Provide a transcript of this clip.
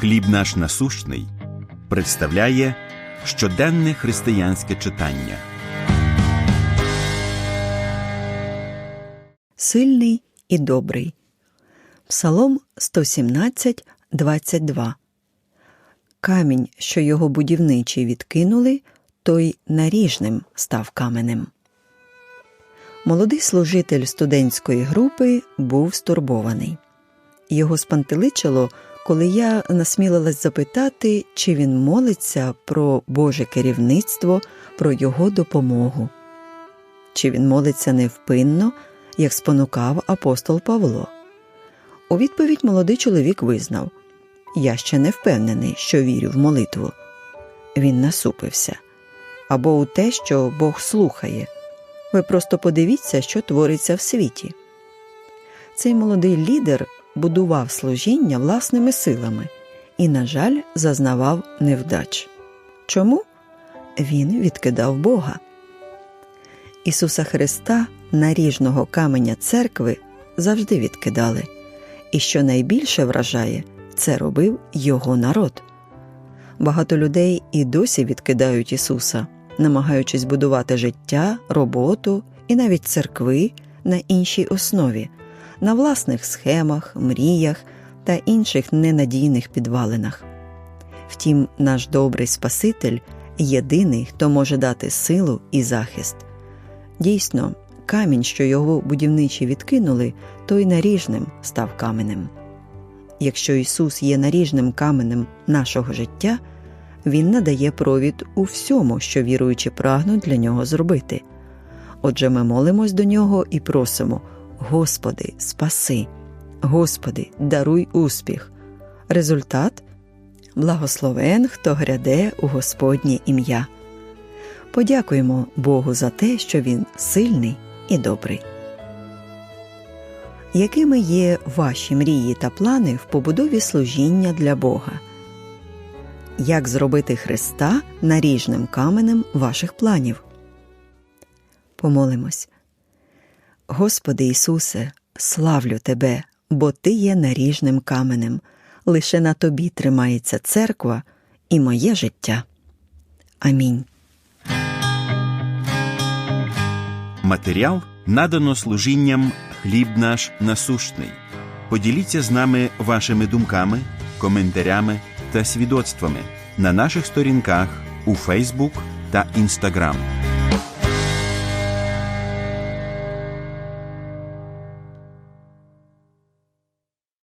Хліб наш насущний представляє щоденне християнське читання. Сильний і добрий. Псалом 117, 22. Камінь, що його будівничі відкинули, той наріжним став каменем. Молодий служитель студентської групи був стурбований. Його спантеличило, коли я насмілилась запитати, чи він молиться про Боже керівництво, про його допомогу, чи він молиться невпинно, як спонукав апостол Павло. У відповідь молодий чоловік визнав Я ще не впевнений, що вірю в молитву. Він насупився або у те, що Бог слухає. Ви просто подивіться, що твориться в світі. Цей молодий лідер будував служіння власними силами і, на жаль, зазнавав невдач. Чому? Він відкидав Бога. Ісуса Христа, наріжного каменя церкви, завжди відкидали, і що найбільше вражає, це робив його народ. Багато людей і досі відкидають Ісуса, намагаючись будувати життя, роботу і навіть церкви на іншій основі, на власних схемах, мріях та інших ненадійних підвалинах. Втім, наш добрий Спаситель єдиний, хто може дати силу і захист. Дійсно, камінь, що його будівничі відкинули, той наріжним став каменем. Якщо Ісус є наріжним каменем нашого життя, Він надає провід у всьому, що віруючи прагнуть для нього зробити. Отже, ми молимось до нього і просимо Господи, спаси, Господи, даруй успіх. Результат благословен, хто гряде у Господнє ім'я. Подякуємо Богу за те, що Він сильний і добрий. Якими є ваші мрії та плани в побудові служіння для Бога? Як зробити Христа наріжним каменем ваших планів? Помолимось. Господи Ісусе, славлю Тебе, бо Ти є наріжним каменем. Лише на Тобі тримається церква і моє життя. Амінь. Матеріал надано служінням Хліб наш насущний. Поділіться з нами вашими думками, коментарями та свідоцтвами на наших сторінках у Фейсбук та Інстаграм.